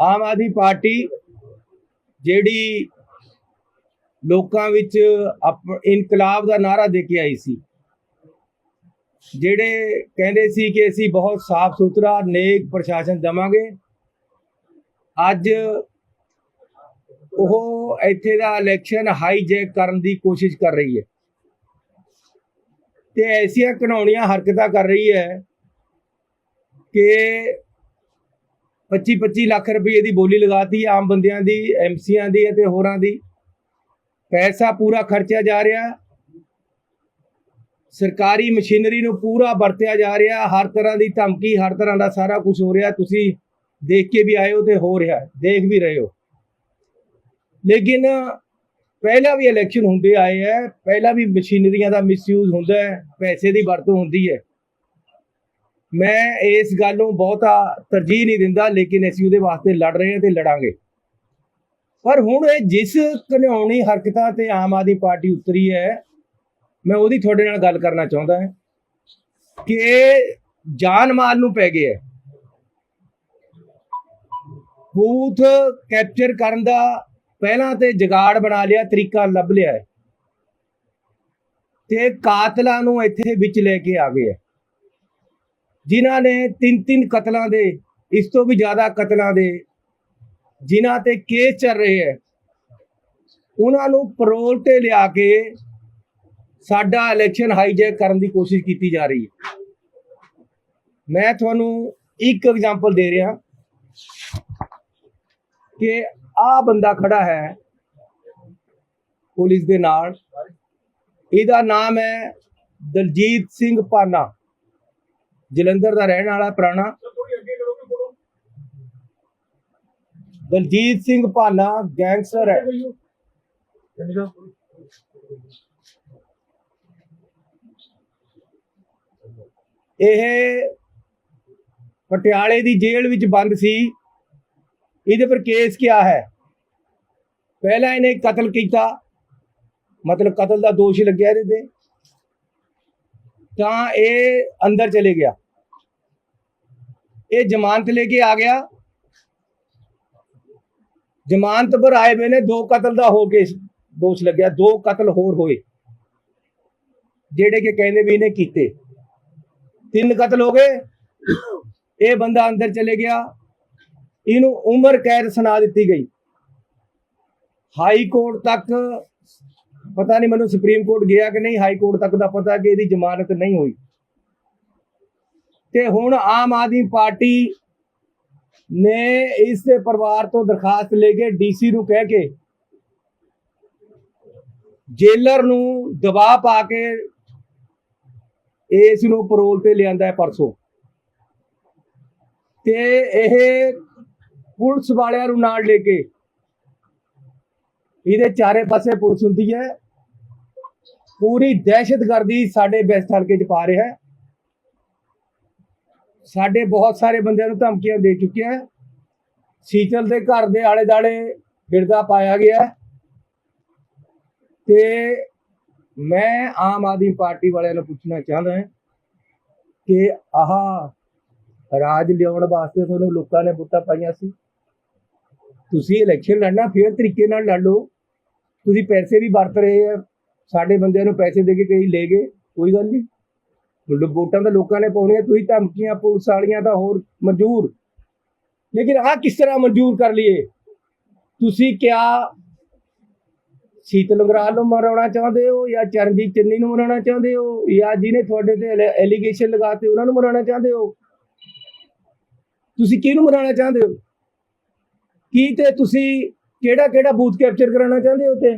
ਆਮ Aadmi party ਜਿਹੜੀ ਲੋਕਾਂ ਵਿੱਚ ਅਪ- ਇਨਕਲਾਬ ਦਾ ਨਾਰਾ ਦੇ ਕੇ ਆਈ ਸੀ। ਜਿਹੜੇ ਕਹਿੰਦੇ ਸੀ ਕਿ ਅਸੀਂ ਬਹੁਤ ਸਾਫ਼ ਸੁਥਰਾ, ਨੇਕ ਪ੍ਰਸ਼ਾਸਨ ਦਵਾਂਗੇ। ਅੱਜ ਉਹ ਇੱਥੇ ਦਾ ਇਲੈਕਸ਼ਨ ਹਾਈਜੈਕ ਕਰਨ ਦੀ ਕੋਸ਼ਿਸ਼ ਕਰ ਰਹੀ ਹੈ। ਤੇ ਐਸੀਆਂ ਘਿਨਾਉਣੀਆਂ ਹਰਕਤਾਂ ਕਰ ਰਹੀ ਹੈ ਕਿ 25 25 ਲੱਖ ਰੁਪਏ ਦੀ ਬੋਲੀ ਲਗਾਤੀ ਆਮ ਬੰਦਿਆਂ ਦੀ ਐਮਸੀਆਂ ਦੀ ਅਤੇ ਹੋਰਾਂ ਦੀ। ਪੈਸਾ ਪੂਰਾ ਖਰਚਿਆ ਜਾ ਰਿਹਾ। ਸਰਕਾਰੀ ਮਸ਼ੀਨਰੀ ਨੂੰ ਪੂਰਾ ਵਰਤਿਆ ਜਾ ਰਿਹਾ। ਹਰ ਤਰ੍ਹਾਂ ਦੀ ਧਮਕੀ, ਹਰ ਤਰ੍ਹਾਂ ਦਾ ਸਾਰਾ ਕੁਝ ਹੋ ਰਿਹਾ। ਤੁਸੀਂ ਦੇਖ ਕੇ ਵੀ ਆਏ ਹੋ ਤੇ ਹੋ ਰਿਹਾ। ਦੇਖ ਵੀ ਰਹੇ ਹੋ। ਲੇਕਿਨ ਪਹਿਲਾਂ ਵੀ ਇਲੈਕਸ਼ਨ ਹੁੰਦੇ ਆਏ ਹੈ। ਪਹਿਲਾਂ ਵੀ ਮਸ਼ੀਨਰੀਆਂ ਦਾ ਮਿਸਯੂਜ਼ ਹੁੰਦਾ ਹੈ। ਪੈਸੇ ਦੀ ਵਰਤੋਂ ਹੁੰਦੀ ਹੈ। ਮੈਂ ਇਸ ਗੱਲ ਨੂੰ ਬਹੁਤਾ ਤਰਜੀਹ ਨਹੀਂ ਦਿੰਦਾ, ਲੇਕਿਨ ਅਸੀਂ ਉਹਦੇ ਵਾਸਤੇ ਲੜ ਰਹੇ ਹਾਂ ਤੇ ਲੜਾਂਗੇ। ਪਰ ਹੁਣ ਇਹ ਜਿਸ ਘਨਿਆਉਣੀ ਹਰਕਤਾਂ ਤੇ ਆਮ ਆਦਮੀ ਪਾਰਟੀ ਉਤਰੀ ਹੈ, ਮੈਂ ਉਹਦੀ ਤੁਹਾਡੇ ਨਾਲ ਗੱਲ ਕਰਨਾ ਚਾਹੁੰਦਾ ਹਾਂ ਕਿ ਜਾਨ ਮਾਲ ਨੂੰ ਪੈ ਗਿਆ ਹੈ। ਬੂਥ ਕੈਪਚਰ ਕਰਨ ਦਾ ਪਹਿਲਾਂ ਤੇ ਜਗਾੜ ਬਣਾ ਲਿਆ, ਤਰੀਕਾ ਲੱਭ ਲਿਆ ਹੈ ਤੇ ਕਾਤਲਾਂ ਨੂੰ ਇੱਥੇ ਵਿੱਚ ਲੈ ਕੇ ਆ ਗਏ ਹੈ। ਜਿਨ੍ਹਾਂ ਨੇ ਤਿੰਨ ਤਿੰਨ ਕਤਲਾਂ ਦੇ, ਇਸ ਤੋਂ ਵੀ ਜ਼ਿਆਦਾ ਕਤਲਾਂ ਦੇ, ਜਿਨ੍ਹਾਂ ਤੇ ਕੇਸ ਚੱਲ ਰਹੇ ਹੈ, ਉਹਨਾਂ ਨੂੰ ਪਰੋਲ ਤੇ ਲਿਆ ਕੇ ਸਾਡਾ ਇਲੈਕਸ਼ਨ ਹਾਈਜੈਕ ਕਰਨ ਦੀ ਕੋਸ਼ਿਸ਼ ਕੀਤੀ ਜਾ ਰਹੀ ਹੈ। ਮੈਂ ਤੁਹਾਨੂੰ ਇੱਕ ਐਗਜ਼ਾਮਪਲ ਦੇ ਰਿਹਾ ਕਿ ਆਹ ਬੰਦਾ ਖੜਾ ਹੈ ਪੁਲਿਸ ਦੇ ਨਾਲ। ਇਹਦਾ ਨਾਮ ਹੈ ਦਲਜੀਤ ਸਿੰਘ ਪਾਨਾ। ਜਲੰਧਰ ਦਾ ਰਹਿਣ ਵਾਲਾ ਪੁਰਾਣਾ ਦਲਜੀਤ ਸਿੰਘ ਭਾਨਾ ਗੈਂਗਸਟਰ ਹੈ। ਇਹ ਪਟਿਆਲੇ ਦੀ ਜੇਲ੍ਹ ਵਿੱਚ ਬੰਦ ਸੀ। ਇਹਦੇ ਪਰ ਕੇਸ ਕਿਆ ਹੈ? ਪਹਿਲਾਂ ਇਹਨੇ ਕਤਲ ਕੀਤਾ। ਮਤਲਬ ਕਤਲ ਦਾ ਦੋਸ਼ ਲੱਗਿਆ ਇਹਦੇ ਤੇ। ਤਾਂ ਇਹ ਅੰਦਰ ਚਲੇ ਗਿਆ। ਇਹ ਜ਼ਮਾਨਤ ਲੈ ਕੇ ਆ ਗਿਆ। ਜ਼ਮਾਨਤ ਪਰ ਆਏ ਵੇ ਨੇ ਦੋ ਕਤਲ ਦਾ ਹੋ ਕੇ ਦੋਸ਼ ਲੱਗਿਆ। ਦੋ ਕਤਲ ਹੋਰ ਹੋਏ, ਜਿਹੜੇ ਕਿ ਕਹਿੰਦੇ ਵੀ ਇਹਨੇ ਕੀਤੇ। ਤਿੰਨ ਕਤਲ ਹੋ ਗਏ। ਇਹ ਬੰਦਾ ਅੰਦਰ ਚਲੇ ਗਿਆ। ਇਹਨੂੰ ਉਮਰ ਕੈਦ ਸੁਣਾ ਦਿੱਤੀ ਗਈ। ਹਾਈ ਕੋਰਟ ਤੱਕ ਪਤਾ ਨਹੀਂ ਮੈਨੂੰ ਸੁਪਰੀਮ ਕੋਰਟ ਗਿਆ ਕਿ ਨਹੀਂ ਹਾਈ ਕੋਰਟ ਤੱਕ ਦਾ ਪਤਾ ਕਿ ਇਹਦੀ ਜ਼ਮਾਨਤ ਨਹੀਂ ਹੋਈ। ਤੇ ਹੁਣ ਆਮ ਆਦਮੀ ਪਾਰਟੀ ਨੇ ਇਸ ਦੇ ਪਰਿਵਾਰ ਤੋਂ ਦਰਖਾਸਤ ਲੈ ਕੇ ਡੀਸੀ ਨੂੰ ਕਹਿ ਕੇ ਜੇਲਰ ਨੂੰ ਦਬਾਅ ਪਾ ਕੇ ਇਸ ਨੂੰ ਪਰੋਲ ਤੇ ਲਿਆਂਦਾ ਹੈ ਪਰਸੋਂ। ਤੇ ਇਹ ਪੁਲਿਸ ਵਾਲਿਆਂ ਨੂੰ ਨਾਲ ਲੈ ਕੇ ਇਹਦੇ ਚਾਰੇ ਪਾਸੇ ਪੁਲਿਸ ਹੁੰਦੀ ਹੈ। ਪੂਰੀ ਦਹਿਸ਼ਤਗਰਦੀ ਸਾਡੇ ਬੈਸਟ ਹਲਕੇ 'ਚ ਪਾ ਰਿਹਾ ਹੈ। ਸਾਡੇ ਬਹੁਤ ਸਾਰੇ ਬੰਦਿਆਂ ਨੂੰ ਧਮਕੀਆਂ ਦੇ ਚੁੱਕਿਆ ਹੈ। ਸੀਤਲ ਦੇ ਘਰ ਦੇ ਆਲੇ ਦਾਲੇ ਫਿਰਦਾ ਪਾਇਆ ਗਿਆ ਹੈ। ਤੇ ਮੈਂ ਆਮ ਆਦਮੀ ਪਾਰਟੀ ਵਾਲਿਆਂ ਨੂੰ ਪੁੱਛਣਾ ਚਾਹੁੰਦਾ ਹਾਂ ਕਿ ਆਹ ਰਾਜ ਲਿਆਉਣ ਵਾਸਤੇ ਤੁਹਾਨੂੰ ਲੋਕਾਂ ਨੇ ਵੋਟਾਂ ਪਾਈਆਂ ਸੀ। ਤੁਸੀਂ ਇਲੈਕਸ਼ਨ ਲੜਨਾ, ਫੇਰ ਤਰੀਕੇ ਨਾਲ ਲੜ ਲਓ। ਤੁਸੀਂ ਪੈਸੇ ਵੀ ਵਰਤ ਰਹੇ ਆ, ਸਾਡੇ ਬੰਦਿਆਂ ਨੂੰ ਪੈਸੇ ਦੇ ਕੇ ਕਈ ਲੈ ਗਏ, ਕੋਈ ਗੱਲ ਨਹੀਂ। ਲੋ- ਵੋਟਾਂ ਤਾਂ ਲੋਕਾਂ ਨੇ ਪਾਉਣੀਆਂ, ਤੁਸੀਂ ਧਮਕੀਆਂ, ਪੁਲਿਸ ਵਾਲੀਆਂ ਤਾਂ ਹੋਰ ਮਨਜ਼ੂਰ। ਲੇਕਿਨ ਆਹ ਕਿਸ ਤਰ੍ਹਾਂ ਮਨਜ਼ੂਰ ਕਰ ਲਈਏ? ਤੁਸੀਂ ਕਿਆ ਸ਼ੀਤ ਲੰਗਰਾਲ ਨੂੰ ਮਰਾਉਣਾ ਚਾਹੁੰਦੇ ਹੋ ਜਾਂ ਚਰਨਜੀਤ ਚੰਨੀ ਨੂੰ ਮਰਾਉਣਾ ਚਾਹੁੰਦੇ ਹੋ ਜਾਂ ਜਿਹਨੇ ਤੁਹਾਡੇ ਤੇ ਐਲੀਗੇਸ਼ਨ ਲਗਾਤੇ ਉਹਨਾਂ ਨੂੰ ਮਰਾਉਣਾ ਚਾਹੁੰਦੇ ਹੋ? ਤੁਸੀਂ ਕਿਹਨੂੰ ਮਰਾਉਣਾ ਚਾਹੁੰਦੇ ਹੋ? ਕੀ ਤੇ ਤੁਸੀਂ ਕਿਹੜਾ ਕਿਹੜਾ ਬੂਥ ਕੈਪਚਰ ਕਰਾਉਣਾ ਚਾਹੁੰਦੇ ਹੋ ਤੇ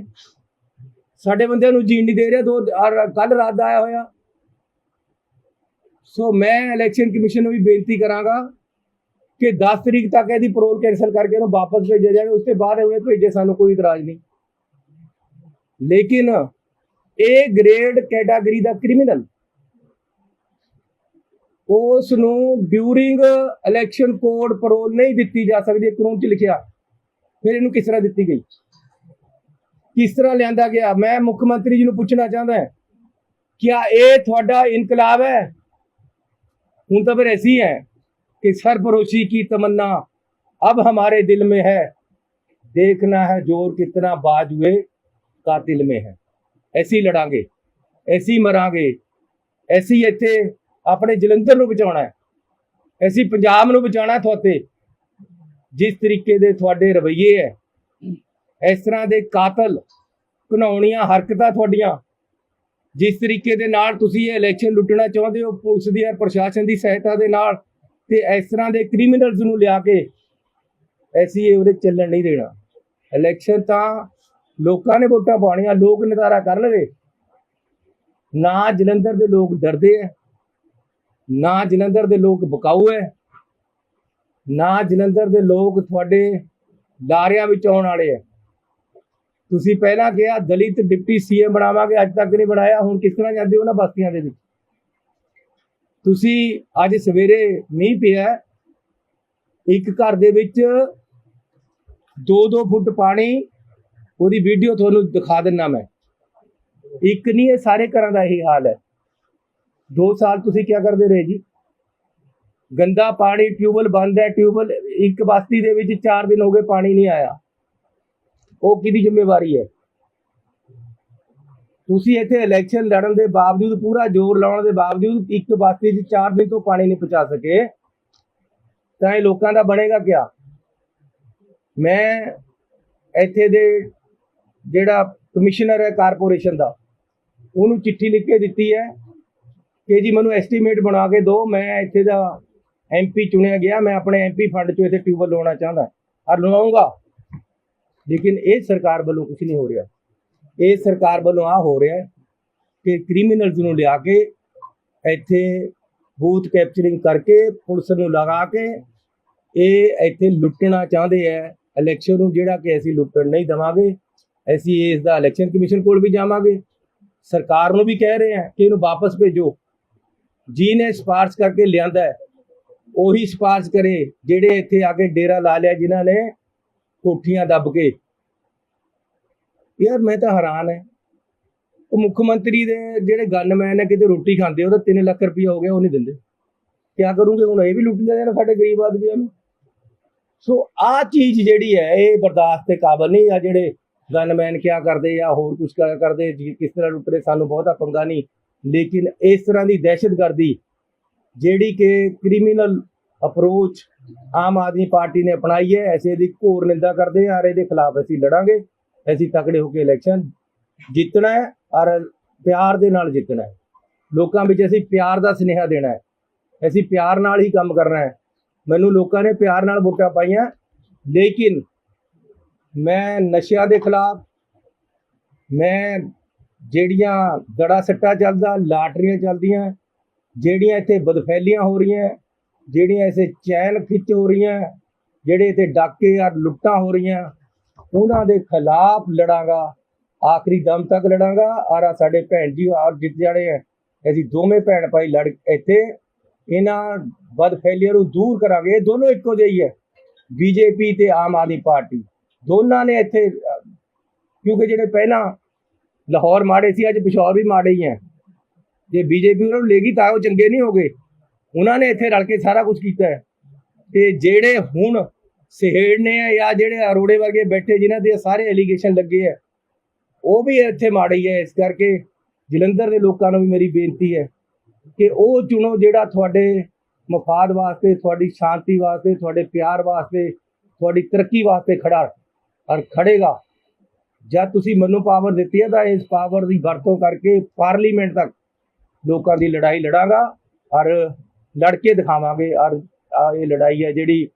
ਸਾਡੇ ਬੰਦਿਆਂ ਨੂੰ ਜੀਣ ਨਹੀਂ ਦੇ ਰਿਹਾ, ਦੋ ਕੱਲ ਰਾਤ ਦਾ ਆਇਆ ਹੋਇਆ। ਸੋ ਮੈਂ ਇਲੈਕਸ਼ਨ ਕਮਿਸ਼ਨ ਨੂੰ ਵੀ ਬੇਨਤੀ ਕਰਾਂਗਾ ਕਿ 10 ਤਰੀਕ ਤੱਕ ਇਹਦੀ ਪਰੋਲ ਕੈਨਸਲ ਕਰਕੇ ਇਹਨੂੰ ਵਾਪਸ ਭੇਜਿਆ ਜਾਵੇ। ਉਸ ਤੋਂ ਬਾਅਦ ਇਹ ਭੇਜੇ, ਸਾਨੂੰ ਕੋਈ ਇਤਰਾਜ਼ ਨਹੀਂ। ਲੇਕਿਨ ਇਹ ਗ੍ਰੇਡ ਕੈਟਾਗਰੀ ਦਾ ਕ੍ਰਿਮੀਨਲ ਉਸ ਨੂੰ ਡਿਊਰਿੰਗ ਇਲੈਕਸ਼ਨ ਕੋਡ ਪਰੋਲ ਨਹੀਂ ਦਿੱਤੀ ਜਾ ਸਕਦੀ ਕਾਨੂੰਨ 'ਚ ਲਿਖਿਆ। ਫਿਰ ਇਹਨੂੰ ਕਿਸ ਤਰ੍ਹਾਂ ਦਿੱਤੀ ਗਈ ਕਿਸ ਤਰ੍ਹਾਂ ਲਿਆਂਦਾ ਗਿਆ ਮੈਂ ਮੁੱਖ ਮੰਤਰੀ ਜੀ ਨੂੰ ਪੁੱਛਣਾ ਚਾਹੁੰਦਾ ਹਾਂ ਕਿਆ ਇਹ ਤੁਹਾਡਾ ਇਨਕਲਾਬ ਹੈ ਹੁਣ ਤਾਂ ਫਿਰ ਐਸੀ ਹੈ ਕਿ ਸਰਪਰੋਸ਼ੀ ਕੀ ਤਮੰਨਾ अब हमारे दिल में है देखना है जोर कितना बाजुए कातिल में है ਐਸੀ ਲੜਾਂਗੇ ਐਸੀ ਮਰਾਂਗੇ ਐਸੀ ਇੱਥੇ ਆਪਣੇ ਜਲੰਧਰ ਨੂੰ ਬਚਾਉਣਾ ਹੈ ਐਸੀ ਪੰਜਾਬ ਨੂੰ ਬਚਾਉਣਾ ਹੈ ਤੁਹਾਤੇ ਜਿਸ ਤਰੀਕੇ ਦੇ ਤੁਹਾਡੇ ਰਵੱਈਏ ਹੈ ਇਸ ਤਰ੍ਹਾਂ ਦੇ ਕਾਤਲ ਘਨਾਉਣੀਆਂ ਹਰਕਤਾਂ ਤੁਹਾਡੀਆਂ ਜਿਸ ਤਰੀਕੇ ਦੇ ਨਾਲ ਤੁਸੀਂ ਇਹ ਇਲੈਕਸ਼ਨ ਲੁੱਟਣਾ ਚਾਹੁੰਦੇ ਹੋ ਪੁਲਿਸ ਦੀ ਔਰ ਪ੍ਰਸ਼ਾਸਨ ਦੀ ਸਹਾਇਤਾ ਦੇ ਨਾਲ ਤੇ ਇਸ ਤਰ੍ਹਾਂ ਦੇ ਕ੍ਰਿਮੀਨਲਸ ਨੂੰ ਲਿਆ ਕੇ ਐਸੀ ਇਹ ਉਹਦੇ ਚੱਲਣ ਨਹੀਂ ਦੇਣਾ। ਇਲੈਕਸ਼ਨ ਤਾਂ ਲੋਕਾਂ ਨੇ ਵੋਟਾਂ ਪਾਉਣੀਆਂ ਲੋਕ ਨਿਤਾਰਾ ਕਰਨਗੇ ਨਾ ਜਲੰਧਰ ਦੇ ਲੋਕ ਡਰਦੇ ਐ ਨਾ ਜਲੰਧਰ ਦੇ ਲੋਕ ਬਕਾਊ ਐ ਨਾ ਜਲੰਧਰ ਦੇ ਲੋਕ ਤੁਹਾਡੇ ਲਾਰਿਆਂ ਵਿੱਚ ਆਉਣ ਵਾਲੇ ਐ ਤੁਸੀਂ ਪਹਿਲਾਂ ਕਿਹਾ ਦਲਿਤ ਡਿਪਟੀ ਸੀਐਮ ਬਣਾਵਾਂਗੇ, ਅੱਜ ਤੱਕ ਨਹੀਂ ਬਣਾਇਆ, ਹੁਣ ਕਿਸ ਤਰ੍ਹਾਂ ਜਾਂਦੇ ਹੋ ਨਾ ਬਸਤੀਆਂ ਦੇ ਵਿੱਚ? ਤੁਸੀਂ ਅੱਜ ਸਵੇਰੇ ਮੀਂਹ ਪਿਆ, ਇੱਕ ਘਰ ਦੇ ਵਿੱਚ 2-2 ਫੁੱਟ ਪਾਣੀ, ਉਹਦੀ ਵੀਡੀਓ ਤੁਹਾਨੂੰ ਦਿਖਾ ਦਿੰਨਾ ਮੈਂ। ਇੱਕ ਨਹੀਂ, ਇਹ ਸਾਰੇ ਘਰਾਂ ਦਾ ਇਹੀ ਹਾਲ ਹੈ। 2 ਸਾਲ ਤੁਸੀਂ ਕੀ ਕਰਦੇ ਰਹੇ ਜੀ? ਗੰਦਾ ਪਾਣੀ ਟਿਊਬਲ ਬੰਦ ਹੈ ਟਿਊਬਲ ਇੱਕ ਬਸਤੀ ਦੇ ਵਿੱਚ 4 ਦਿਨ ਹੋ ਗਏ ਪਾਣੀ ਨਹੀਂ ਆਇਆ। ਉਹ ਕਿਹਦੀ ਜ਼ਿੰਮੇਵਾਰੀ ਹੈ? ਤੁਸੀਂ ਇੱਥੇ ਇਲੈਕਸ਼ਨ ਲੜਨ ਦੇ ਬਾਵਜੂਦ, ਪੂਰਾ ਜ਼ੋਰ ਲਾਉਣ ਦੇ ਬਾਵਜੂਦ ਇੱਕ ਬਸਤੀ 'ਚ 4 ਦਿਨ ਤੋਂ ਪਾਣੀ ਨਹੀਂ ਪਹੁੰਚਾ ਸਕੇ, ਤਾਂ ਇਹ ਲੋਕਾਂ ਦਾ ਬਣੇਗਾ ਕਿਆ? ਮੈਂ ਇੱਥੇ ਦੇ ਜਿਹੜਾ ਕਮਿਸ਼ਨਰ ਹੈ ਕਾਰਪੋਰੇਸ਼ਨ ਦਾ, ਉਹਨੂੰ ਚਿੱਠੀ ਲਿਖ ਕੇ ਦਿੱਤੀ ਹੈ ਕਿ ਜੀ ਮੈਨੂੰ ਐਸਟੀਮੇਟ ਬਣਾ ਕੇ ਦਿਓ, ਮੈਂ ਇੱਥੇ ਦਾ ਐਮਪੀ ਚੁਣਿਆ ਗਿਆ, ਮੈਂ ਆਪਣੇ ਐਮਪੀ ਫੰਡ ਚੋਂ ਇੱਥੇ ਟਿਊਬਲ ਲਾਉਣਾ ਚਾਹੁੰਦਾ। ਔਰ ਲਵਾਉਂਗਾ। ਲੇਕਿਨ ਇਹ ਸਰਕਾਰ ਵੱਲੋਂ ਕੁਝ ਨਹੀਂ ਹੋ ਰਿਹਾ। ਇਹ ਸਰਕਾਰ ਵੱਲੋਂ ਆ ਹੋ ਰਿਹਾ ਕਿ ਕ੍ਰਿਮੀਨਲਸ ਨੂੰ ਲਿਆ ਕੇ ਇੱਥੇ ਬੂਥ ਕੈਪਚਰਿੰਗ ਕਰਕੇ ਪੁਲਿਸ ਨੂੰ ਲਗਾ ਕੇ ਇਹ ਇੱਥੇ ਲੁੱਟਣਾ ਚਾਹੁੰਦੇ ਆ। ਇਲੈਕਸ਼ਨ ਨੂੰ ਜਿਹੜਾ ਕਿ ਅਸੀਂ ਲੁੱਟਣ ਨਹੀਂ ਦਵਾਂਗੇ, ਅਸੀਂ ਇਸ ਦਾ ਇਲੈਕਸ਼ਨ ਕਮਿਸ਼ਨ ਕੋਲ ਵੀ ਜਾਵਾਂਗੇ। ਸਰਕਾਰ ਨੂੰ ਵੀ ਕਹਿ ਰਹੇ ਆ ਕਿ ਇਹਨੂੰ ਵਾਪਸ ਭੇਜੋ। ਜਿਹਨੇ ਸਿਫਾਰਸ਼ ਕਰਕੇ ਲਿਆਂਦਾ ਹੈ। ਉਹੀ ਸਿਫਾਰਸ਼ ਕਰੇ ਜਿਹੜੇ ਇੱਥੇ ਆ ਕੇ ਡੇਰਾ ਲਾ ਲਿਆ, ਜਿਨ੍ਹਾਂ ਨੇ ਕੋਠੀਆਂ ਦੱਬ ਕੇ। ਯਾਰ ਮੈਂ ਤਾਂ ਹੈਰਾਨ ਹੈ। ਉਹ ਮੁੱਖ ਮੰਤਰੀ ਦੇ ਜਿਹੜੇ ਗਨਮੈਨ ਹੈ, ਕਿਤੇ ਰੋਟੀ ਖਾਂਦੇ, ਉਹਦਾ 3 ਲੱਖ ਰੁਪਇਆ ਹੋ ਗਿਆ, ਉਹ ਨਹੀਂ ਦਿੰਦੇ। ਕਿਆ ਕਰੂੰਗੇ ਹੁਣ? ਇਹ ਵੀ ਲੁੱਟ ਲਿਆ ਜਾਣਾ ਸਾਡੇ ਗਰੀਬ ਆਦਮੀਆਂ ਨੂੰ। ਸੋ ਆ ਚੀਜ਼ ਜਿਹੜੀ ਹੈ, ਇਹ ਬਰਦਾਸ਼ਤ ਦੇ ਕਾਬਲ ਨਹੀਂ। ਆ ਜਿਹੜੇ ਗਨਮੈਨ ਕਿਆ ਕਰਦੇ ਜਾਂ ਹੋਰ ਕੁਝ ਕਰਦੇ ਕਿਸ ਤਰ੍ਹਾਂ ਲੁੱਟਦੇ ਸਾਨੂੰ ਬਹੁਤਾ ਪੰਗਾ ਨਹੀਂ। ਲੇਕਿਨ ਇਸ ਤਰ੍ਹਾਂ ਦੀ ਦਹਿਸ਼ਤਗਰਦੀ ਜਿਹੜੀ ਕਿ criminal approach Aam Aadmi Party ਨੇ ਅਪਣਾਈ ਹੈ ਐਸੇ ਦੀ ਘੋਰ ਨਿੰਦਾ ਕਰਦੇ ਹਾਂ ਔਰ ਇਹਦੇ ਖਿਲਾਫ ਅਸੀਂ ਲੜਾਂਗੇ, ਅਸੀਂ ਤਕੜੇ ਹੋ ਕੇ ਇਲੈਕਸ਼ਨ ਜਿੱਤਣਾ ਹੈ ਔਰ ਪਿਆਰ ਦੇ ਨਾਲ ਜਿੱਤਣਾ ਹੈ। ਲੋਕਾਂ ਵਿੱਚ ਅਸੀਂ ਪਿਆਰ ਦਾ ਸੁਨੇਹਾ ਦੇਣਾ ਹੈ, ਅਸੀਂ ਪਿਆਰ ਨਾਲ ਹੀ ਕੰਮ ਕਰਨਾ ਹੈ। ਮੈਨੂੰ ਲੋਕਾਂ ਨੇ ਪਿਆਰ ਨਾਲ ਵੋਟਾਂ ਪਾਈਆਂ, ਲੇਕਿਨ ਮੈਂ ਨਸ਼ਿਆਂ ਦੇ ਖਿਲਾਫ, ਮੈਂ ਜਿਹੜੀਆਂ ਦੜਾ ਸੱਟਾ ਚੱਲਦਾ, ਲਾਟਰੀਆਂ ਚੱਲਦੀਆਂ ਜਿਹੜੀਆਂ ਇੱਥੇ ਬਦਫੈਲੀਆਂ ਹੋ ਰਹੀਆਂ, ਜਿਹੜੀਆਂ ਇੱਥੇ ਚੈਨ ਖਿੱਚ ਹੋ ਰਹੀਆਂ, ਜਿਹੜੇ ਇੱਥੇ ਡਾਕੇ ਔਰ ਲੁੱਟਾਂ ਹੋ ਰਹੀਆਂ, ਉਹਨਾਂ ਦੇ ਖਿਲਾਫ ਲੜਾਂਗਾ, ਆਖਰੀ ਦਮ ਤੱਕ ਲੜਾਂਗਾ। ਔਰ ਸਾਡੇ ਭੈਣ ਜੀ ਔਰ ਜਿੱਤ ਜਾਣੇ ਹੈ ਅਸੀਂ ਦੋਵੇਂ ਭੈਣ ਭਾਈ ਲੜ ਇੱਥੇ, ਇਹਨਾਂ ਬਦਫੈਲੀਆਂ ਨੂੰ ਦੂਰ ਕਰਾਂਗੇ। ਇਹ ਦੋਨੋਂ ਇੱਕੋ ਜਿਹੀ ਹੈ ਬੀਜੇਪੀ ਤੇ ਆਮ ਆਦਮੀ ਪਾਰਟੀ। ਦੋਨਾਂ ਨੇ ਇੱਥੇ, ਕਿਉਂਕਿ ਜਿਹੜੇ ਪਹਿਲਾਂ ਲਾਹੌਰ ਮਾੜੇ ਸੀ, ਅੱਜ ਪਿਸ਼ੌਰ ਵੀ ਮਾੜੇ ਹੀ ਹੈ ਜੇ ਬੀਜੇਪੀ ਉਹਨਾਂ ਨੂੰ ਲੇਗੀ ਤਾਂ ਉਹ ਚੰਗੇ ਨਹੀਂ ਹੋਗੇ। ਉਹਨਾਂ ਨੇ ਇੱਥੇ ਰਲ ਕੇ ਸਾਰਾ ਕੁਝ ਕੀਤਾ ਹੈ। ਤੇ ਜਿਹੜੇ ਹੁਣ ਸਹੇੜਨੇ ਆ ਜਾਂ ਜਿਹੜੇ ਅਰੋੜੇ ਵਰਗੇ ਬੈਠੇ ਜਿਨ੍ਹਾਂ ਦੇ ਸਾਰੇ ਐਲੀਗੇਸ਼ਨ ਲੱਗੇ ਆ ਉਹ ਵੀ ਇੱਥੇ ਮਾੜੀ ਹੈ ਇਸ ਕਰਕੇ ਜਲੰਧਰ ਦੇ ਲੋਕਾਂ ਨੂੰ ਵੀ ਮੇਰੀ ਬੇਨਤੀ ਹੈ ਕਿ ਉਹ ਚੁਣੋ ਜਿਹੜਾ ਤੁਹਾਡੇ ਮਫਾਦ ਵਾਸਤੇ, ਤੁਹਾਡੀ ਸ਼ਾਂਤੀ ਵਾਸਤੇ, ਤੁਹਾਡੇ ਪਿਆਰ ਵਾਸਤੇ, ਤੁਹਾਡੀ ਤਰੱਕੀ ਵਾਸਤੇ ਖੜਾ ਔਰ ਖੜੇਗਾ। ਜਦ ਤੁਸੀਂ ਮੈਨੂੰ ਪਾਵਰ ਦਿੱਤੀ ਹੈ ਤਾਂ ਇਸ ਪਾਵਰ ਦੀ ਵਰਤੋਂ ਕਰਕੇ ਪਾਰਲੀਮੈਂਟ ਤੱਕ ਲੋਕਾਂ ਦੀ ਲੜਾਈ ਲੜਾਂਗਾ ਔਰ ਲੜ ਕੇ ਦਿਖਾਵਾਂਗੇ ਔਰ ਇਹ ਲੜਾਈ ਹੈ ਜਿਹੜੀ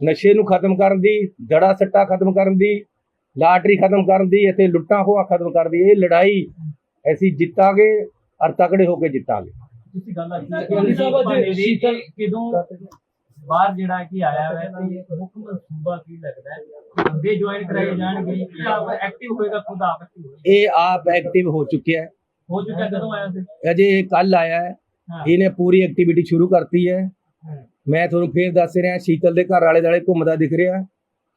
ਨਸ਼ੇ ਨੂੰ ਖਤਮ ਕਰਨ ਦੀ ਜੜਾ ਸੱਟਾ ਖਤਮ ਕਰਨ ਦੀ ਲਾਟਰੀ ਖਤਮ ਕਰਨ ਦੀ ਅਤੇ ਲੁੱਟਾਂ ਖੋਹਾਂ ਖਤਮ ਕਰਨ ਦੀ ਇਹ ਲੜਾਈ ਅਸੀਂ ਜਿੱਤਾਂਗੇ ਔਰ ਤਕੜੇ ਹੋ ਕੇ ਜਿੱਤਾਂਗੇ। ਤੁਸੀਂ ਗੱਲ ਆਖੀ ਕਿਦੋਂ ਬਾਹਰ ਜਿਹੜਾ ਕੀ ਆਇਆ ਹੈ ਤੇ ਮੁੱਖ ਮਨਸੂਬਾ ਕੀ ਲੱਗਦਾ ਹੈ? ਬੰਦੇ ਜੁਆਇਨ ਕਰਾਏ ਜਾਣਗੇ ਕਿ ਆਪ ਐਕਟਿਵ ਹੋਏਗਾ ਖੁਦ ਆਪ ਐਕਟਿਵ ਹੋਏਗਾ? ਇਹ ਆਪ ਐਕਟਿਵ ਹੋ ਚੁੱਕਿਆ ਹੈ। ਹੋ ਚੁੱਕਾ ਕਦੋਂ ਆਇਆ ਸੀ? ਅਜੇ ਕੱਲ ਆਇਆ ਹੈ। ਇਹਨੇ ਪੂਰੀ ਐਕਟੀਵਿਟੀ ਸ਼ੁਰੂ ਕਰਤੀ ਹੈ। ਮੈਂ ਤੁਹਾਨੂੰ ਫੇਰ ਦੱਸ ਰਿਹਾ ਸ਼ੀਤਲ ਦੇ ਘਰ ਵਾਲੇ ਦਾਲੇ ਘੁੰਮਦਾ ਦਿਖ ਰਿਹਾ।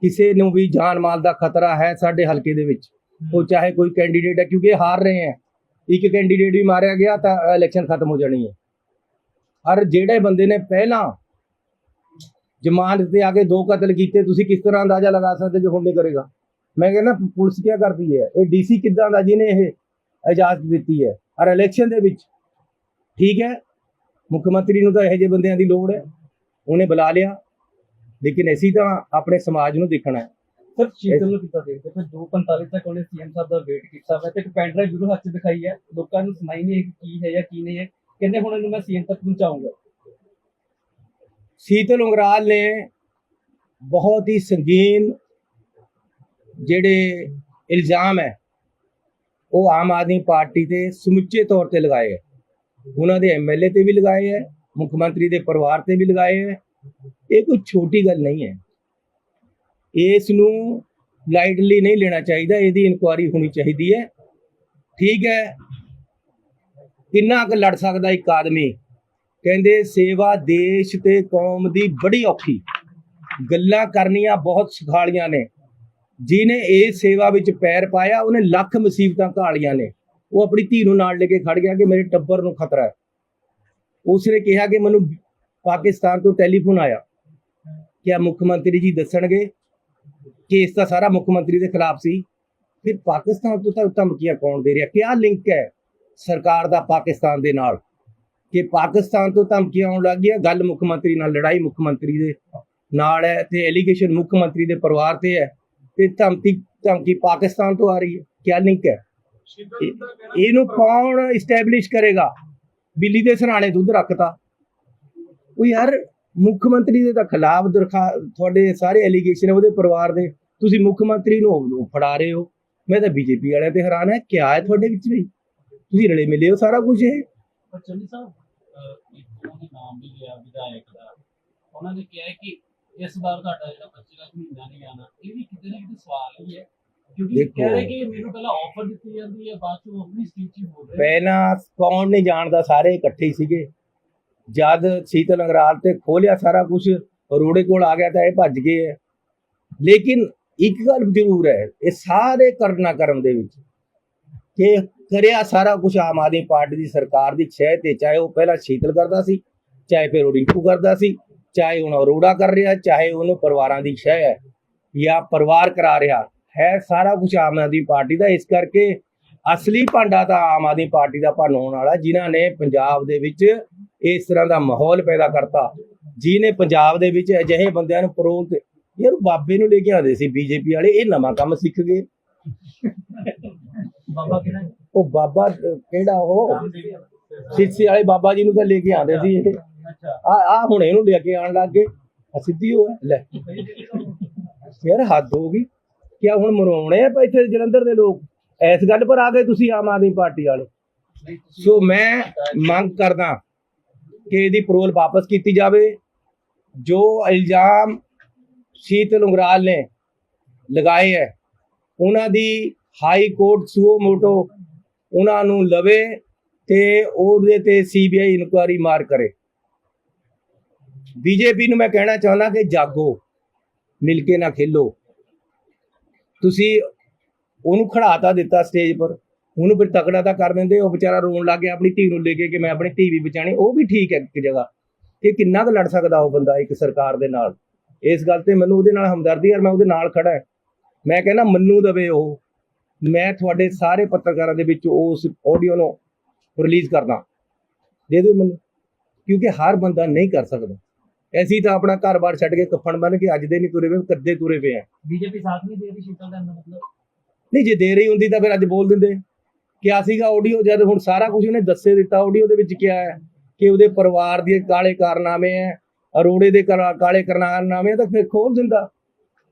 ਕਿਸੇ ਨੂੰ ਵੀ ਜਾਨ ਮਾਲ ਦਾ ਖਤਰਾ ਹੈ ਸਾਡੇ ਹਲਕੇ ਦੇ ਵਿੱਚ। ਉਹ ਚਾਹੇ ਕੋਈ ਕੈਂਡੀਡੇਟ ਹੈ ਕਿਉਂਕਿ ਹਾਰ ਰਹੇ ਹੈ। ਇੱਕ ਕੈਂਡੀਡੇਟ ਵੀ ਮਾਰਿਆ ਗਿਆ ਤਾਂ ਇਲੈਕਸ਼ਨ ਖਤਮ ਹੋ ਜਾਣੀ ਹੈ। ਔਰ ਜਿਹੜੇ ਬੰਦੇ ਨੇ ਪਹਿਲਾਂ ਜ਼ਮਾਨਤ ਤੇ ਆ ਕੇ ਦੋ ਕਤਲ ਕੀਤੇ ਤੁਸੀਂ ਕਿਸ ਤਰ੍ਹਾਂ ਅੰਦਾਜ਼ਾ ਲਗਾ ਸਕਦੇ ਜੋ ਹੁਣ ਨਹੀਂ ਕਰੇਗਾ? ਮੈਂ ਕਹਿੰਦਾ ਪੁਲਿਸ ਕੀ ਕਰਦੀ ਹੈ? ਇਹ ਡੀਸੀ ਕਿੱਦਾਂ ਦਾ ਜਿਹਨੇ ਇਹ ਇਜਾਜ਼ਤ ਦਿੱਤੀ ਹੈ। ਔਰ ਇਲੈਕਸ਼ਨ ਦੇ ਵਿੱਚ ਠੀਕ ਹੈ ਮੁੱਖ ਮੰਤਰੀ ਨੂੰ ਤਾਂ ਇਹੋ ਜਿਹੇ ਬੰਦਿਆਂ ਦੀ ਲੋੜ ਹੈ। ਉਹਨੇ ਬੁਲਾ ਲਿਆ। ਲੇਕਿਨ ਅਸੀਂ ਤਾਂ ਆਪਣੇ ਸਮਾਜ ਨੂੰ ਦੇਖਣਾ ਹੈ। ਸਰ ਸ਼ੀਤਲ ਨੂੰ ਕਿੱਦਾਂ ਦੇਖਦੇ? ਫਿਰ 2:45 ਤੱਕ ਉਹਨੇ ਸੀਐਮ ਸਾਹਿਬ ਦਾ ਵੇਟ ਕੀਤਾ ਵਾ ਤੇ ਡਰਾਈਵ ਜ਼ਰੂਰ ਹੱਥ ਦਿਖਾਈ ਹੈ। ਲੋਕਾਂ ਨੂੰ ਸੁਣਾਈ ਨਹੀਂ ਹੈ ਕਿ ਕੀ ਹੈ ਜਾਂ ਕੀ ਨਹੀਂ ਹੈ। ਕਹਿੰਦੇ ਹੁਣ ਇਹਨੂੰ ਮੈਂ ਸੀਐਮ ਤੱਕ ਪਹੁੰਚਾਉਂਗਾ ਸ਼ੀਤਲ ਉਂਗਰਾਲ ਨੇ ਬਹੁਤ ਹੀ ਸੰਗੀਨ ਜਿਹੜੇ ਇਲਜ਼ਾਮ ਹੈ ਉਹ ਆਮ ਆਦਮੀ ਪਾਰਟੀ ਤੇ ਸਮੁੱਚੇ ਤੌਰ ਤੇ ਲਗਾਏ ਹੈ। ਉਹਨਾਂ ਦੇ ਐਮਐਲਏ ਤੇ ਵੀ ਲਗਾਏ ਹੈ, ਮੁੱਖ ਮੰਤਰੀ ਦੇ ਪਰਿਵਾਰ ਤੇ ਵੀ ਲਗਾਏ ਹੈ। ਇਹ ਕੋਈ ਛੋਟੀ ਗੱਲ ਨਹੀਂ ਹੈ। ਇਸ ਨੂੰ ਲਾਈਟਲੀ ਨਹੀਂ ਲੈਣਾ ਚਾਹੀਦਾ, ਇਹਦੀ ਇਨਕੁਆਇਰੀ ਹੋਣੀ ਚਾਹੀਦੀ ਹੈ। ਠੀਕ ਹੈ, ਕਿੰਨਾ ਕੁ ਲੜ ਸਕਦਾ ਇੱਕ ਆਦਮੀ? ਕਹਿੰਦੇ, ਸੇਵਾ ਦੇਸ਼ ਤੇ ਕੌਮ ਦੀ ਬੜੀ ਔਖੀ। ਗੱਲਾਂ ਕਰਨੀਆਂ ਬਹੁਤ ਸੁਖਾਲੀਆਂ ਨੇ। ਜਿਹਨੇ ਇਹ ਸੇਵਾ ਵਿੱਚ ਪੈਰ ਪਾਇਆ, ਉਹਨੇ ਲੱਖ ਮੁਸੀਬਤਾਂ ਘਾਲੀਆਂ ਨੇ। ਉਹ ਆਪਣੀ ਧੀ ਨੂੰ ਨਾਲ ਲੈ ਕੇ ਖੜ ਗਿਆ ਕਿ ਮੇਰੇ ਟੱਬਰ ਨੂੰ ਖਤਰਾ ਹੈ। ਉਸਨੇ ਕਿਹਾ ਕਿ ਮੈਨੂੰ ਪਾਕਿਸਤਾਨ ਤੋਂ ਟੈਲੀਫੋਨ ਆਇਆ ਕਿ ਮੁੱਖ ਮੰਤਰੀ ਜੀ ਦੱਸਣਗੇ ਕੇਸ ਤਾਂ ਸਾਰਾ ਮੁੱਖ ਮੰਤਰੀ ਦੇ ਖਿਲਾਫ ਸੀ। ਫਿਰ ਪਾਕਿਸਤਾਨ ਤੋਂ ਤਾਂ ਧਮਕੀਆਂ ਕੌਣ ਦੇ ਰਿਹਾ? ਕਿਆ ਲਿੰਕ ਹੈ ਸਰਕਾਰ ਦਾ ਪਾਕਿਸਤਾਨ ਦੇ ਨਾਲ? ਕਿ ਪਾਕਿਸਤਾਨ ਤੋਂ ਧਮਕੀਆਂ ਆਉਣ ਲੱਗ ਗਈਆਂ, ਗੱਲ ਮੁੱਖ ਮੰਤਰੀ ਨਾਲ, ਲੜਾਈ ਮੁੱਖ ਮੰਤਰੀ ਦੇ ਨਾਲ ਹੈ ਤੇ ਐਲੀਗੇਸ਼ਨ ਮੁੱਖ ਮੰਤਰੀ ਦੇ ਪਰਿਵਾਰ ਤੇ ਹੈ। ਤੇ ਧਮਕੀ ਧਮਕੀ ਪਾਕਿਸਤਾਨ ਤੋਂ ਆ ਰਹੀ ਹੈ। ਕਿਆ ਲਿੰਕ ਹੈ? ਇਹਨੂੰ ਕੌਣ ਇਸਟੈਬਲਿਸ਼ ਕਰੇਗਾ? ਬਿੱਲੀ ਦੇ ਸਰਾਣੇ ਦੁੱਧ ਰੱਖਤਾ। ਉਹ ਯਾਰ ਮੁੱਖ ਮੰਤਰੀ ਦੇ ਤਾਂ ਖਿਲਾਫ ਤੁਹਾਡੇ ਸਾਰੇ ਐਲੀਗੇਸ਼ਨ ਉਹਦੇ ਪਰਿਵਾਰ ਦੇ। ਤੁਸੀਂ ਮੁੱਖ ਮੰਤਰੀ ਨੂੰ ਫੜਾ ਰਹੇ ਹੋ। ਮੈਂ ਤਾਂ ਬੀਜੇਪੀ ਵਾਲਿਆਂ ਤੇ ਹੈਰਾਨ ਹੈ। ਕਿਆ ਹੈ ਤੁਹਾਡੇ ਵਿੱਚ ਵੀ? ਤੁਸੀਂ ਰਲੇ ਮਿਲੇ ਹੋ ਸਾਰਾ ਕੁਝ ਇਹ? ਚੰਨੀ ਸਾਹਿਬ ਇੱਕ ਨਾਮ ਵੀ ਲਿਆ ਵਿਧਾਇਕ ਦਾ। ਉਹਨਾਂ ਨੇ ਕਿਹਾ ਕਿ ਇਸ ਵਾਰ ਤੁਹਾਡਾ ਜਿਹੜਾ 25 ਲੱਖ ਮਹੀਨਾ ਨਹੀਂ ਆਣਾ ਇਹ ਵੀ ਕਿਤੇ ਨਾ ਕਿਤੇ ਸਵਾਲ ਹੀ ਹੈ ਕਿਉਂਕਿ ਦੇਖੋ। ਕਹਿ ਰਹੇ ਕਿ ਮੈਨੂੰ ਪਹਿਲਾਂ ਆਫਰ ਦਿੱਤੀ ਜਾਂਦੀ ਹੈ ਬਾਅਦ ਚੋਂ ਆਪਣੀ ਸਪੀਚ ਹੀ ਬੋਲ ਰਹੇ ਪਹਿਲਾਂ ਕੌਣ ਨਹੀਂ ਜਾਣਦਾ ਸਾਰੇ ਇਕੱਠੇ ਹੀ ਸੀਗੇ। ਜਦ ਸੀਤਲ ਅੰਗਰਾਲ ਤੇ ਖੋਲਿਆ ਸਾਰਾ ਕੁਝ ਰੋੜੇ ਕੋਲ ਆ ਗਿਆ ਤਾਂ ਇਹ ਭੱਜ ਗਏ ਹੈ। ਲੇਕਿਨ ਇੱਕ ਗੱਲ ਜ਼ਰੂਰ ਹੈ ਇਹ ਸਾਰੇ ਕਰਨਾ ਕਰਮ ਦੇ ਵਿੱਚ ਕਿ ਕਰਿਆ ਸਾਰਾ ਕੁਝ ਆਮ ਆਦਮੀ ਪਾਰਟੀ ਦੀ ਸਰਕਾਰ ਦੀ ਛੇ ਤੇ ਚਾਹੇ ਉਹ ਪਹਿਲਾਂ ਸ਼ੀਤਲ ਕਰਦਾ ਸੀ ਚਾਹੇ ਫਿਰ ਉਹ ਰਿੰਕੂ ਕਰਦਾ ਸੀ। ਚਾਹੇ ਹੁਣ ਅਰੋੜਾ ਕਰ ਰਿਹਾ ਚਾਹੇ ਉਹਨੂੰ ਪਰਿਵਾਰਾਂ ਦੀ ਛੇ ਹੈ ਜਾਂ ਪਰਿਵਾਰ ਕਰਾ ਰਿਹਾ ਹੈ ਸਾਰਾ ਕੁਝ ਆਮ ਆਦਮੀ ਪਾਰਟੀ ਦਾ ਇਸ ਕਰਕੇ ਅਸਲੀ ਭਾਂਡਾ ਤਾਂ ਆਮ ਆਦਮੀ ਪਾਰਟੀ ਦਾ ਭੰਨ ਹੋਣ ਵਾਲਾ ਜਿਨ੍ਹਾਂ ਨੇ ਪੰਜਾਬ ਦੇ ਵਿੱਚ ਇਸ ਤਰ੍ਹਾਂ ਦਾ ਮਾਹੌਲ ਪੈਦਾ ਕਰਤਾ ਜਿਹਨੇ ਪੰਜਾਬ ਦੇ ਵਿੱਚ ਅਜਿਹੇ ਬੰਦਿਆਂ ਨੂੰ ਪਰੋਲ ਤੇ ਯਾਰ ਬਾਬੇ ਨੂੰ ਲੈ ਕੇ ਆਉਂਦੇ ਸੀ ਬੀਜੇਪੀ ਵਾਲੇ ਇਹ ਨਵਾਂ ਕੰਮ ਸਿੱਖ ਗਏ ਬਾਬਾ ਕਿਹੜਾ? ਉਹ ਬਾਬਾ ਕਿਹੜਾ ਉਹ। ਸਿੱਸੀ ਵਾਲੇ ਬਾਬਾ ਜੀ ਨੂੰ ਤਾਂ ਲੈ ਕੇ ਆਉਂਦੇ ਸੀ ਇਹ ਆ ਆ ਹੁਣ ਇਹਨੂੰ ਲੈ ਕੇ ਆਉਣ ਲੱਗ ਗਏ। ਆ ਸਿੱਧੀ ਹੋ ਲੈ। ਯਾਰ ਹੱਦ ਹੋ ਗਈ। ਕਿਆ ਹੁਣ ਮਰਵਾਉਣੇ ਆ ਭਾਈ ਇੱਥੇ ਜਲੰਧਰ ਦੇ ਲੋਕ? ਇਸ ਗੱਲ ਪਰ ਆ ਗਏ ਤੁਸੀਂ ਆਮ ਆਦਮੀ ਪਾਰਟੀ ਵਾਲੇ। ਸੋ ਮੈਂ ਮੰਗ ਕਰਦਾ ਕਿ ਇਹਦੀ ਪਰੋਲ ਵਾਪਸ ਕੀਤੀ ਜਾਵੇ। ਜੋ ਇਲਜ਼ਾਮ ਸ਼ੀਤਲ ਉਂਗਰਾਲ ਨੇ ਲਗਾਏ ਹੈ ਉਹਨਾਂ ਦੀ ਹਾਈ ਕੋਰਟ ਸੂਓ ਮੋਟੋ ਉਹਨਾਂ ਨੂੰ ਲਵੇ ਤੇ ਉਹਦੇ ਤੇ ਸੀਬੀਆਈ ਇਨਕੁਆਰੀ ਮਾਰ ਕਰੇ। ਬੀਜੇਪੀ ਨੂੰ ਮੈਂ ਕਹਿਣਾ ਚਾਹੁੰਦਾ ਕਿ ਜਾਗੋ, ਮਿਲ ਕੇ ਨਾ ਖੇਲੋ। ਤੁਸੀਂ ਉਹਨੂੰ ਖੜਾਤਾ ਦਿੱਤਾ ਸਟੇਜ ਪਰ, ਉਹਨੂੰ ਫਿਰ ਤਕੜਾ ਤਾਂ ਕਰ ਦਿੰਦੇ, ਉਹ ਵਿਚਾਰਾ ਰੋਣ ਲੱਗ ਗਿਆ ਆਪਣੀ ਧੀ ਨੂੰ ਲੈ ਕੇ ਕਿ ਮੈਂ ਆਪਣੀ ਧੀ ਵੀ ਬਚਾਣੀ ਉਹ ਵੀ ਠੀਕ ਹੈ ਇੱਕ ਜਗ੍ਹਾ। ਕਿ ਕਿੰਨਾ ਕੁ ਲੜ ਸਕਦਾ ਉਹ ਬੰਦਾ ਇੱਕ ਸਰਕਾਰ ਦੇ ਨਾਲ? ਇਸ ਗੱਲ ਤੇ ਮੈਨੂੰ ਉਹਦੇ ਨਾਲ ਹਮਦਰਦੀ ਹੈ ਮੈਂ ਉਹਦੇ ਨਾਲ ਖੜਾ ਮੈਂ ਕਹਿੰਦਾ ਮੰਨੂ ਦਵੇ ਉਹ। ਮੈਂ ਤੁਹਾਡੇ ਸਾਰੇ ਪੱਤਰਕਾਰਾਂ ਦੇ ਵਿੱਚ ਉਸ ਆਡੀਓ ਨੂੰ ਰਿਲੀਜ਼ ਕਰਦਾ। ਦੇ ਦਿਓ ਮੈਨੂੰ। ਕਿਉਂਕਿ ਹਰ ਬੰਦਾ ਨਹੀਂ ਕਰ ਸਕਦਾ। ਅਸੀਂ ਤਾਂ ਆਪਣਾ ਘਰ-ਬਾਰ ਛੱਡ ਕੇ ਕਫਨ ਬਣ ਕੇ ਅੱਜ ਦੇ ਨਹੀਂ ਤੁਰੇ ਵੇ ਕੱਦੇ ਤੁਰੇ ਪਏ ਆ। ਬੀਜੇਪੀ ਸਾਥ ਨਹੀਂ ਦੇ ਰਹੀ ਸ਼ੀਤਲ ਦਾ ਮਤਲਬ? ਨਹੀਂ ਜੇ ਦੇ ਰਹੀ ਹੁੰਦੀ ਤਾਂ ਫਿਰ ਅੱਜ ਬੋਲ ਦਿੰਦੇ। ਕਿਆ ਸੀਗਾ ਆਡੀਓ ਜਦ ਹੁਣ ਸਾਰਾ ਕੁਝ ਉਹਨੇ ਦੱਸੇ ਦਿੱਤਾ ਆਡੀਓ ਦੇ ਵਿੱਚ ਕਿਆ ਹੈ ਕਿ ਉਹਦੇ ਪਰਿਵਾਰ ਦੇ ਕਾਲੇ ਕਾਰਨਾਮੇ ਹੈ ਅਰੋੜੇ ਦੇ ਕਾਲੇ ਕਾਰਨਾਮੇ ਤਾਂ ਫਿਰ ਖੋਲ ਦਿੰਦਾ।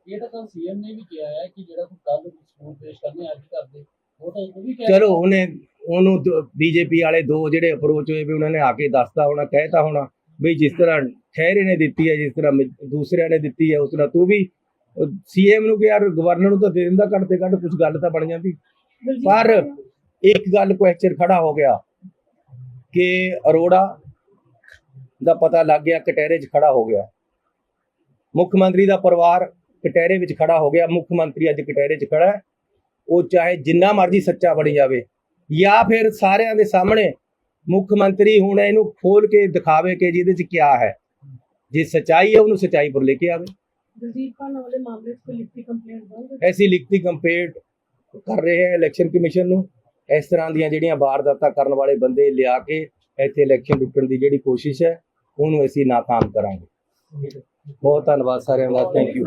ਇਹ ਤਾਂ ਕੱਲ ਸੀਐਮ ਨੇ ਵੀ ਕਿਹਾ ਹੈ ਕਿ ਜਿਹੜਾ ਕੋਈ ਕੱਲ ਸਬੂਤ ਪੇਸ਼ ਕਰਨੇ ਅੱਜ ਕਰਦੇ ਉਹ ਤਾਂ ਉਹ ਵੀ ਕਹਿ ਚਲੋ ਉਹਨੇ ਉਹਨੂੰ ਬੀਜੇਪੀ ਵਾਲੇ ਦੋ ਜਿਹੜੇ ਅਪਰੋਚ ਹੋਏ ਵੀ ਉਹਨਾਂ ਨੇ ਆ ਕੇ ਦੱਸਤਾ ਹੋਣਾ ਕਹਿਤਾ ਹੋਣਾ ਵੀ ਜਿਸ ਤਰ੍ਹਾਂ ਠਹਿਰੇ ਨੇ ਦਿੱਤੀ ਹੈ ਜਿਸ ਤਰ੍ਹਾਂ ਦੂਸਰਿਆਂ ਨੇ ਦਿੱਤੀ ਹੈ ਉਸ ਤਰ੍ਹਾਂ ਤੂੰ ਵੀ ਸੀਐਮ ਨੂੰ ਕਿ ਯਾਰ ਗਵਰਨਰ ਨੂੰ ਤਾਂ ਦੇ ਦਿੰਦਾ ਘੱਟ ਤੇ ਘੱਟ ਕੁਝ ਗੱਲ ਤਾਂ ਬਣ ਜਾਂਦੀ। ਪਰ ਇੱਕ ਗੱਲ ਕੁਐਸਚਨ ਖੜਾ ਹੋ ਗਿਆ ਕਿ ਅਰੋੜਾ ਦਾ ਪਤਾ ਲੱਗ ਗਿਆ ਕਟਹਿਰੇ 'ਚ ਖੜਾ ਹੋ ਗਿਆ। ਮੁੱਖ ਮੰਤਰੀ ਦਾ ਪਰਿਵਾਰ ਕਟਹਿਰੇ ਵਿੱਚ ਖੜਾ ਹੋ ਗਿਆ। ਮੁੱਖ ਮੰਤਰੀ ਅੱਜ ਕਟਹਿਰੇ 'ਚ ਖੜਾ ਹੈ। ਉਹ ਚਾਹੇ ਜਿੰਨਾ ਮਰਜ਼ੀ ਸੱਚਾ ਬਣੀ ਜਾਵੇ ਜਾਂ ਫਿਰ ਸਾਰਿਆਂ ਦੇ ਸਾਹਮਣੇ ਮੁੱਖ ਮੰਤਰੀ ਹੁਣ ਇਹਨੂੰ ਖੋਲ ਕੇ ਦਿਖਾਵੇ ਕਿ ਜਿਹਦੇ 'ਚ ਕਿਆ ਹੈ। ਜੇ ਸਚਾਈ ਹੈ ਉਹਨੂੰ ਸਚਾਈ ਪਰ ਲੈ ਕੇ ਆਵੇ। ਖਾਨ ਵਾਲੇ ਮਾਮਲੇ 'ਚ ਕੋਈ ਲਿਖਤੀ ਕੰਪਲੇਂਟ ਦਊਂਗੇ ਐਸੀ ਲਿਖਤੀ ਕੰਪੇਟ ਕਰ ਰਹੇ ਹੈ ਇਲੈਕਸ਼ਨ ਕਮਿਸ਼ਨ ਨੂੰ। ਇਸ ਤਰ੍ਹਾਂ ਦੀਆਂ ਜਿਹੜੀਆਂ ਵਾਰਦਾਤਾਂ ਕਰਨ ਵਾਲੇ ਬੰਦੇ ਲਿਆ ਕੇ ਇੱਥੇ ਇਲੈਕਸ਼ਨ ਲੁੱਟਣ ਦੀ ਜਿਹੜੀ ਕੋਸ਼ਿਸ਼ ਹੈ ਉਹਨੂੰ ਅਸੀਂ ਨਾਕਾਮ ਕਰਾਂਗੇ। ਬਹੁਤ ਧੰਨਵਾਦ ਸਾਰਿਆਂ ਦਾ। ਥੈਂਕ ਯੂ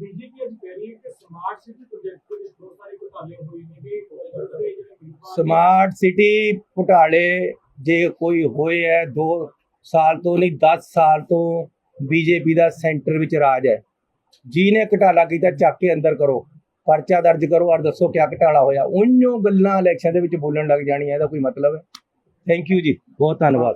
ਬੀਜੇਪੀ ਅੱਜ ਕਹਿ ਰਹੀ ਹੈ ਕਿ ਸਮਾਰਟ ਸਿਟੀ ਪ੍ਰੋਜੈਕਟ ਦੇ ਵਿੱਚ ਬਹੁਤ ਸਾਰੇ ਘੁਟਾਲੇ ਹੋਏ ਨੇ ਵੀ ਜਿਹੜੇ ਉਮੀਦਵਾਰ ਸਮਾਰਟ ਸਿਟੀ ਘੁਟਾਲੇ ਜੇ ਕੋਈ ਹੋਏ ਹੈ 2 ਸਾਲ ਤੋਂ ਨਹੀਂ 10 ਸਾਲ ਤੋਂ ਬੀਜੇਪੀ ਦਾ ਸੈਂਟਰ ਵਿੱਚ ਰਾਜ ਹੈ। ਜਿਹਨੇ ਘਟਾਲਾ ਕੀਤਾ, ਚੱਕ ਕੇ ਅੰਦਰ ਕਰੋ। ਪਰਚਾ ਦਰਜ ਕਰੋ ਔਰ ਦੱਸੋ ਕਿਆ ਘਟਾਲਾ ਹੋਇਆ। ਉਹੀਓ ਗੱਲਾਂ ਇਲੈਕਸ਼ਨ ਦੇ ਵਿੱਚ ਬੋਲਣ ਲੱਗ ਜਾਣੀਆਂ, ਇਹਦਾ ਕੋਈ ਮਤਲਬ ਹੈ। ਥੈਂਕ ਯੂ ਜੀ। ਬਹੁਤ ਧੰਨਵਾਦ।